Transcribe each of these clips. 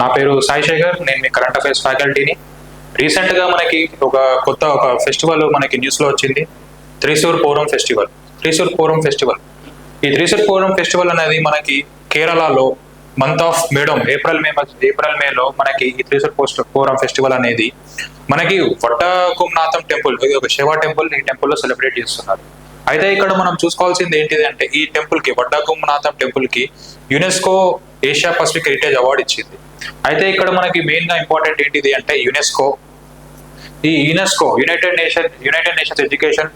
నా పేరు సాయి శేఖర్ నేను మీ కరెంట్ అఫైర్స్ ఫ్యాకల్టీని రీసెంట్గా మనకి ఒక కొత్త ఒక ఫెస్టివల్ మనకి న్యూస్లో వచ్చింది. త్రిశూర్ పూరం ఫెస్టివల్ త్రిశూర్ పూరం ఫెస్టివల్ ఈ త్రిశూర్ పూరం ఫెస్టివల్ అనేది మనకి కేరళలో month of madam April May April మేలో మనకి ఈ త్రిశూర్ పోస్ట్ పూరం ఫెస్టివల్ అనేది మనకి వడ్డకుంనాథం టెంపుల్ ఇది ఒక శివ టెంపుల్ ఈ టెంపుల్లో సెలబ్రేట్ చేస్తున్నారు. అయితే ఇక్కడ మనం చూసుకోవాల్సింది ఏంటిది అంటే ఈ టెంపుల్కి Vadakkunnathan UNESCO Asia Pacific heritage award ఇచ్చింది. అయితే ఇక్కడ మనకి మెయిన్గా ఇంపార్టెంట్ ఏంటిది అంటే యునెస్కో ఈ UNESCO United Nation United Nations education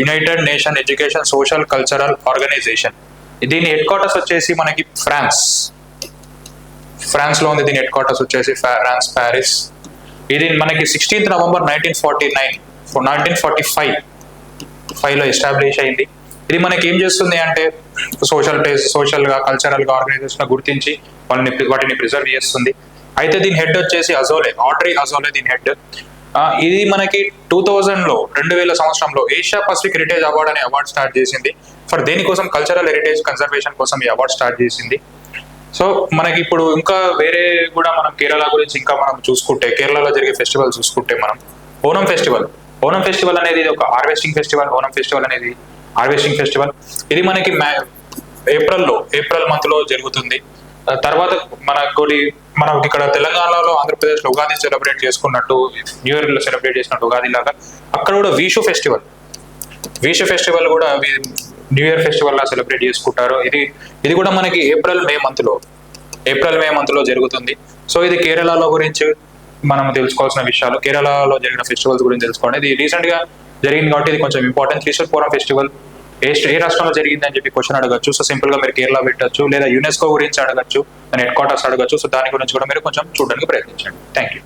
United Nation education social cultural organisation దీని హెడ్ క్వార్టర్స్ వచ్చేసి మనకి ఫ్రాన్స్ ఫ్రాన్స్లో ఉంది దీని హెడ్ క్వార్టర్స్ వచ్చేసి ఫ్రాన్స్ ప్యారిస్ ఇది మనకి sixteenth November nineteen forty nine nineteen forty five ఫైవ్లో ఎస్టాబ్లిష్ అయింది. ఇది మనకి ఏం చేస్తుంది అంటే సోషల్ ప్లేస్ సోషల్గా కల్చరల్గా ఆర్గనైజేషన్ గుర్తించి వాళ్ళని వాటిని ప్రిజర్వ్ చేస్తుంది. అయితే దీని హెడ్ వచ్చేసి అజోలే ఆడ్రీ అజోలే దీని హెడ్ ఇది మనకి టూ థౌజండ్లో రెండు వేల సంవత్సరంలో ఏషియా పసిఫిక్ హెరిటేజ్ అవార్డ్ అనే అవార్డ్ స్టార్ట్ చేసింది. ఫర్ దేనికోసం? కల్చరల్ హెరిటేజ్ కన్సర్వేషన్ కోసం ఈ అవార్డ్ స్టార్ట్ చేసింది. సో మనకి ఇప్పుడు ఇంకా వేరే కూడా మనం కేరళ గురించి ఇంకా మనం చూసుకుంటే కేరళలో జరిగే ఫెస్టివల్ చూసుకుంటే మనం ఓనం ఫెస్టివల్ ఓనం ఫెస్టివల్ అనేది ఇది ఒక హార్వెస్టింగ్ ఫెస్టివల్ ఓనం ఫెస్టివల్ అనేది హార్వెస్టింగ్ ఫెస్టివల్. ఇది మనకి ఏప్రిల్లో ఏప్రిల్ మంత్లో జరుగుతుంది. తర్వాత తర్వాత మనకి మనం ఇక్కడ తెలంగాణలో ఆంధ్రప్రదేశ్లో ఉగాది సెలబ్రేట్ చేసుకున్నట్టు న్యూ ఇయర్లో సెలబ్రేట్ చేసినట్టు ఉగాది లాగా అక్కడ కూడా వీషు ఫెస్టివల్ వీషు ఫెస్టివల్ కూడా న్యూ ఇయర్ ఫెస్టివల్ లా సెలబ్రేట్ చేసుకుంటారు. ఇది ఇది కూడా మనకి ఏప్రిల్ మే మంత్లో ఏప్రిల్ మే మంత్లో జరుగుతుంది. సో ఇది కేరళలో గురించి మనం తెలుసుకోవాల్సిన విషయాలు. కేరళలో జరిగిన ఫెస్టివల్స్ గురించి తెలుసుకోండి. ఇది రీసెంట్గా జరిగింది కాబట్టి ఇది కొంచెం ఇంపార్టెంట్ త్రిశూర్పురం ఫెస్టివల్ ఏ ఏ రాష్ట్రంలో జరిగింది అని చెప్పి క్వశ్చన్ అడగచ్చు. సో సింపుల్గా మీరు కేరళ పెట్టచ్చు లేదా యునెస్కో గురించి అడగచ్చు దాని హెడ్ క్వార్టర్స్ అడగచ్చు. సో దాని గురించి కూడా మీరు కొంచెం చూడడానికి ప్రయత్నించండి. Thank you